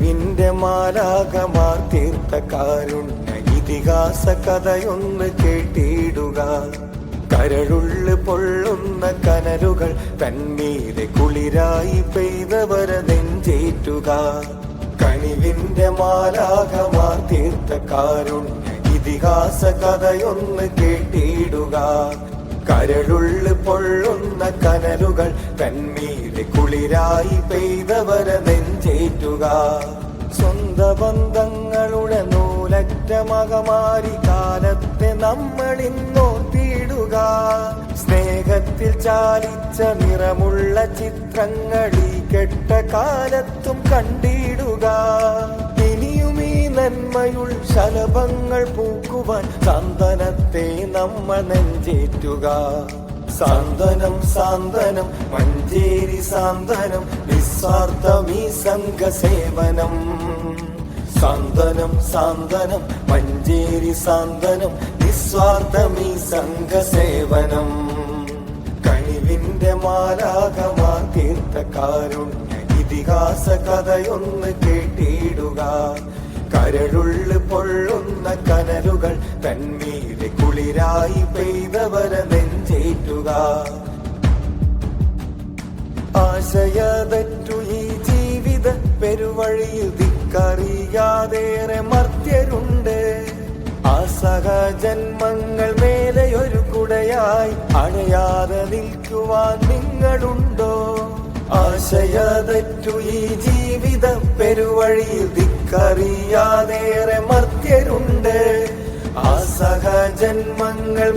മാലാകമാർ തീർത്ത കാരുണ്യ ഇതിഹാസ കഥയൊന്ന് കേട്ടിടുക. കരളുള്ളു പൊള്ളുന്ന കനലുകൾ തന്നീരെ കുളിരായി പെയ്തവര നെഞ്ചേറ്റുക. കണിവിന്റെ മാലാകമാർ തീർത്ത കാരുണ്യ ഇതിഹാസ കഥയൊന്ന് കേട്ടിടുക. കരളുള്ളു പൊള്ളുന്ന കനലുകൾ തന്നീരെ കുളിരായി പെയ്തവര നെഞ്ചേറ്റുക സ്വന്ത ബന്ധങ്ങളുടെ നൂലറ്റ മകമാരി കാലത്തെ നമ്മളിന്നോർത്തിയിടുക സ്നേഹത്തിൽ ചാലിച്ച നിറമുള്ള ചിത്രങ്ങൾ ഈ കെട്ട കാലത്തും കണ്ടിടുക. ഇനിയും ഈ നന്മയുൾ ശലഭങ്ങൾ പൂക്കുവാൻ ചന്ദനത്തെ നമ്മൾ നെഞ്ചേറ്റുക. സാന്ത്വനം സാന്ത്വനം മഞ്ചേരി സാന്ത്വനം നിസ്വാർത്ഥം ഈ സംഘസേവനം. സാന്ത്വനം സാന്ത്വനം മഞ്ചേരി സാന്ത്വനം നിസ്വാർത്ഥം ഈ സംഘസേവനം. കണിവിന്റെ മാലാകമാ തീർത്ഥക്കാരുണ്യ കാരുണ്യ ഇതിഹാസ കഥയൊന്ന് കേട്ടിടുക. കരളുള്ളു പൊള്ളുന്ന കനലുകൾ തന്മീരെ കുളിരായി പെയ്തവര നെഞ്ചേറ്റുക ആശയതറ്റു ഈ ജീവിത പെരുവഴിയിൽ ദിക്കറിയാതേറെ മർത്യരുണ്ട്. അസഹജന്മങ്ങൾ സഹജന്മങ്ങൾ മേലെ ഒരു കുടയായി അണയാതെ നിൽക്കുവാൻ നിങ്ങളുണ്ടോ? ആശയതറ്റു ഈ ജീവിത പെരുവഴിയിൽ ദിക്കറിയാതേറെ മർത്യരുണ്ട്. ആ സഹജന്മങ്ങൾ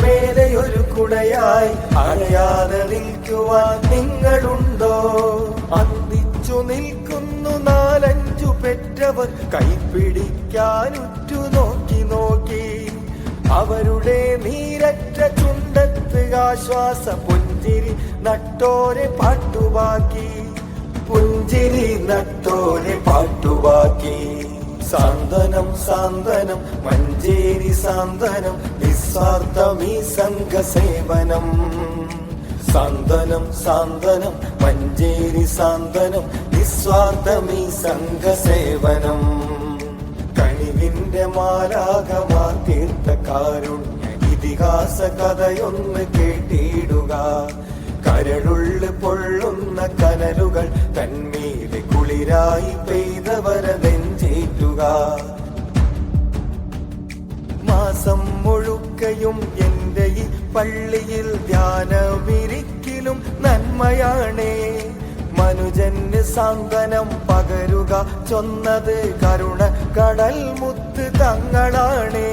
ഒരു കുടയായി അണയാതെ നിൽക്കുവാൻ നിങ്ങളുണ്ടോ? അന്തിച്ചു നിൽക്കുന്നു നാലഞ്ചു പെറ്റവർ കൈപ്പിടിക്കാനുറ്റു നോക്കി നോക്കി. അവരുടെ നീരറ്റ ചുണ്ടത്ത് ആശ്വാസ പുഞ്ചിരി നട്ടോരെ പാട്ടുവാക്കി പുഞ്ചിരി നട്ടോരെ പാട്ടുവാക്കി സാന്ത്വനം സാന്തനം മഞ്ചേരി സാന്തനം നിസ്വാർത്ഥം ഈ സംഘസേവനം. സാന്തനം സാന്തനം മഞ്ചേരി സാന്തനം നിസ്വാർത്ഥം ഈ സംഘസേവനം. കണിവിന്റെ മാലാകമാർ തീർത്ത ഇതിഹാസ കഥയൊന്ന് കേട്ടിടുക. കരളുള്ളു പൊള്ളുന്ന കനലുകൾ മുഴുക്കയും എന്റെ ഈ പള്ളിയിൽ ധ്യാനമിരിക്കലും നന്മയാണേ. മനുജന് സാന്ത്വനം പകരുക ചൊന്നത് കരുണ കടൽ മുത്ത് തങ്ങളാണേ.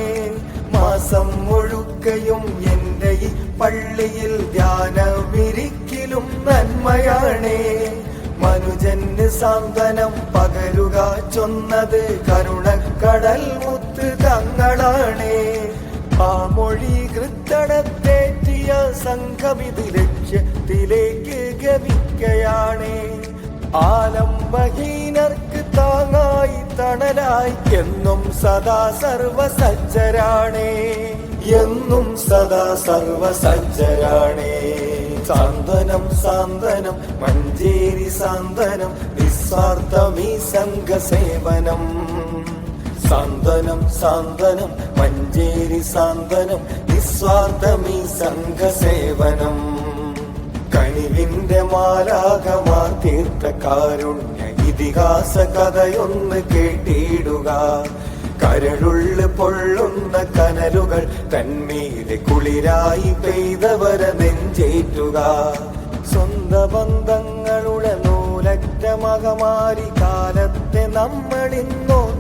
മാസം മുഴുക്കയും എന്റെ ഈ പള്ളിയിൽ ധ്യാനമിരിക്കലും നന്മയാണേ. മനുജന് സാന്ത്വനം പകരുക ചൊന്നത് കരുണ കടൽ മുത്ത് തങ്ങളാണേ. ആ മൊഴി കൃത്തടത്തേറ്റിയ സംഘമിത് ലക്ഷ്യത്തിലേക്ക് ഗമിക്കയാണേ ആലംബഹീനർക്ക് താങ്ങായി തണലായി എന്നും സദാ സർവസജ്ജരാണേ. എന്നും സദാ സർവസജ്ജരാണേ. സാന്ത്വനം സാന്ത്വനം മഞ്ചേരി സാന്ത്വനം നിസ്വാർത്ഥം ഈ സംഘസേവനം. സാന്ത്വനം സാന്ത്വനം മഞ്ചേരി സാന്ത്വനം നിസ്വാർത്ഥമീ സംഘസേവനം. കണിവിന്റെ മാലാകമാർ തീർത്ത കാരുണ്യ ഇതിഹാസ കഥയൊന്ന് കേട്ടിടുക. കരളുള്ളു പൊള്ളുന്ന കനലുകൾ തന്മീതെ കുളിരായി പെയ്തവര നെഞ്ചേറ്റുക. സ്വന്ത ബന്ധങ്ങളുടെ നൂലറ്റ മകമാരി കാലത്തെ നമ്മളിന്നോത്തിയിടുക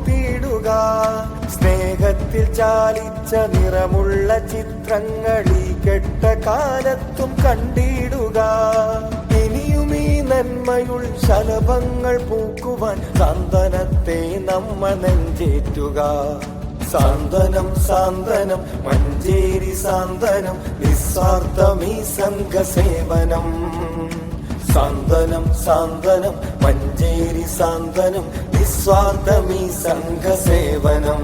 സ്നേഹത്തിൽ ചാലിച്ച നിറമുള്ള ചിത്രങ്ങൾ ഈ കെട്ട കാലത്തും കണ്ടിടുക. ഇനിയും ഈ നന്മയുൾ ശലഭങ്ങൾ പൂക്കുവാൻ സന്തനത്തെ നമ്മ നെഞ്ചേറ്റുക. സാന്ത്വനം സാന്ത്വനം മഞ്ചേരി സാന്ത്വനം നിസ്വാർത്ഥം ഈ സംഘസേവനം. സാന്ത്വനം സാന്ത്വനം മഞ്ചേരി സാന്ത്വനം നിസ്വാർത്ഥം ഈ സംഘസേവനം.